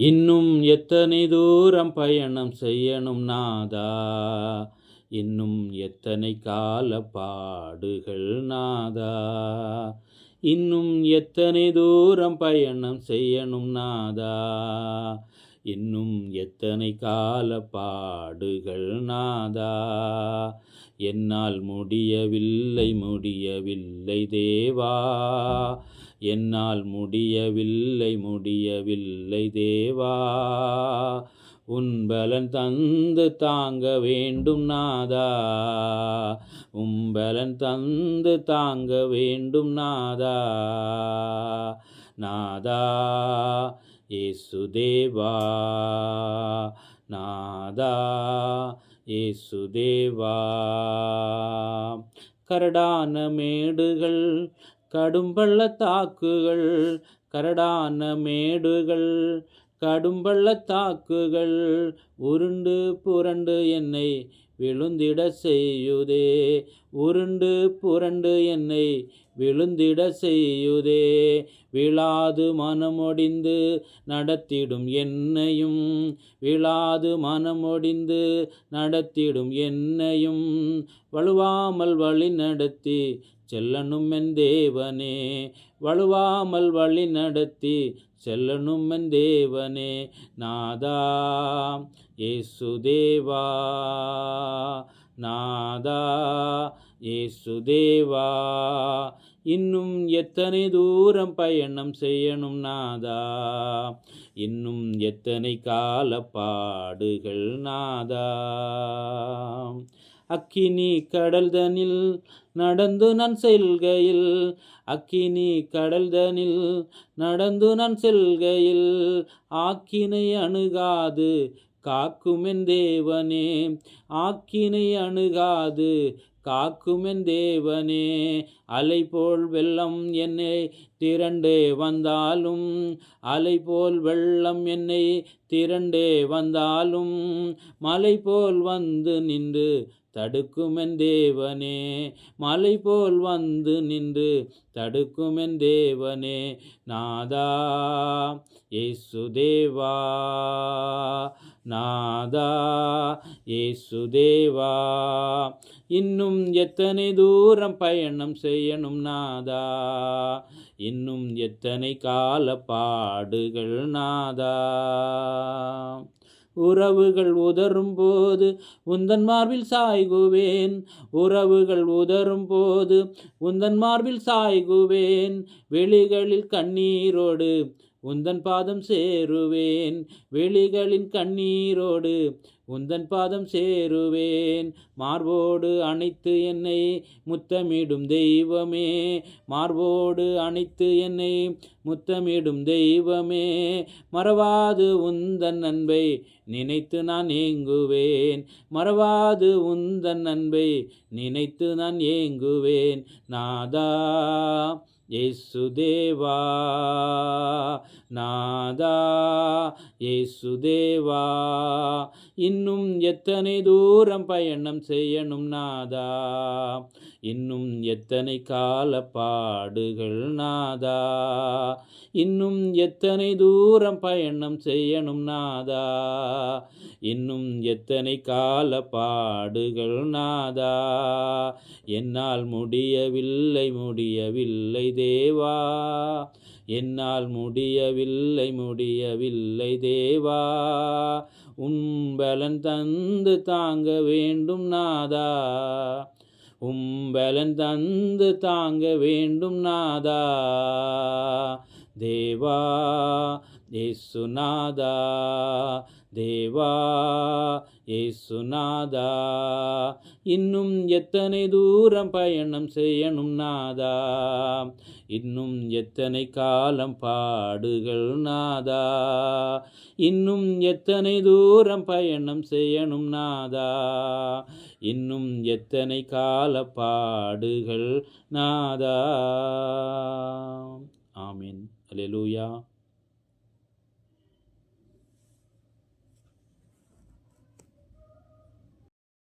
இன்னும் எத்தனை தூரம் பயணம் செய்யணும் நாதா? இன்னும் எத்தனை கால பாடுகள் நாதா? இன்னும் எத்தனை தூரம் பயணம் செய்யணும் நாதா? இன்னும் எத்தனை கால பாடுகள் நாதா? என்னால் முடியவில்லை முடியவில்லை தேவா. என்னால் முடியவில்லை முடியவில்லை தேவா. உன் பலன் தந்து தாங்க வேண்டும் நாதா. உம்பலன் தந்து தாங்க வேண்டும் நாதா. நாதா ஏசுதேவா நாதா ஏசுதேவா கரடான மேடுகள் கடும்பள்ளத்தாக்குகள் கரடான மேடுகள் கடும்பள்ளத்தாக்குகள் உருண்டு புரண்டு என்னை விழுந்திட செய்யுதே. உருண்டு புரண்டு என்னை விழுந்திட செய்யுதே. விழாது மனமொடிந்து நடத்திடும் என்னையும். விழாது மனமொடிந்து நடத்திடும் என்னையும். வலுவாமல் வழி நடத்தி செல்லணும் என் தேவனே. வலுவாமல் வழி நடத்தி செல்லணும் என் தேவனே. நாதா ஏசுதேவா நாதா ஏசுதேவா இன்னும் எத்தனை தூரம் பயணம் செய்யணும் நாதா? இன்னும் எத்தனை கால பாடுகள் நாதா? அக்கினி கடல்தனில் நடந்து நான் செல்கையில் அக்கினி கடல்தனில் நடந்து நான் செல்கையில் ஆக்கினை அணுகாது காக்குமென் தேவனே ஆக்கினை அணுகாது. காக்குமென் தேவனே அலை போல் வெள்ளம் என்னை திரண்டே வந்தாலும் அலை போல் வெள்ளம் என்னை திரண்டே வந்தாலும் மலை போல் வந்து நின்று தடுக்குமென் தேவனே மலை போல் வந்து நின்று தடுக்குமென் தேவனே நாதா ஏசுதேவா நாதா ஏசுதேவா இன்னும் எத்தனை தூரம் பயணம் செய்யணும் நாதா? இன்னும் எத்தனை கால பாடுகள் நாதா? உறவுகள் உதரும் போது உந்தன் மார்பில் சாய்குவேன். உறவுகள் உதரும் போது உந்தன் மார்பில் சாய்குவேன். வெளிகளில் கண்ணீரோடு உந்தன் பாதம் சேருவேன் வெளிகளின் கண்ணீரோடு. உந்தன் பாதம் சேருவேன் மார்போடு அணைத்து என்னை முத்தமிடும் தெய்வமே. மார்போடு அணைத்து என்னை முத்தமிடும் தெய்வமே. மறவாது உந்தன் அன்பை நினைத்து நான் ஏங்குவேன். மறவாது உந்தன் அன்பை நினைத்து நான் ஏங்குவேன். நாதா ஏசுதேவா நாதா ஏசுதேவா இன்னும் எத்தனை தூரம் பயணம் செய்யணும் நாதா? இன்னும் எத்தனை கால பாடுகள் நாதா? இன்னும் எத்தனை தூரம் பயணம் செய்யணும் நாதா? இன்னும் எத்தனை கால பாடுகள் நாதா? என்னால் முடியவில்லை முடியவில்லை தேவா. என்னால் முடியவில்லை முடியவில்லை தேவா. உம்பலன் தந்து தாங்க வேண்டும் நாதா. உம்பலன் தந்து தாங்க வேண்டும் நாதா. தேவா ஏசுநாதா தேவா ஏசுநாதா. இன்னும் எத்தனை தூரம் பயணம் செய்யணும் நாதா? இன்னும் எத்தனை காலம் பாடுகள் நாதா? இன்னும் எத்தனை தூரம் பயணம் செய்யணும் நாதா? இன்னும் எத்தனை கால பாடுகள் நாதா? 水路幺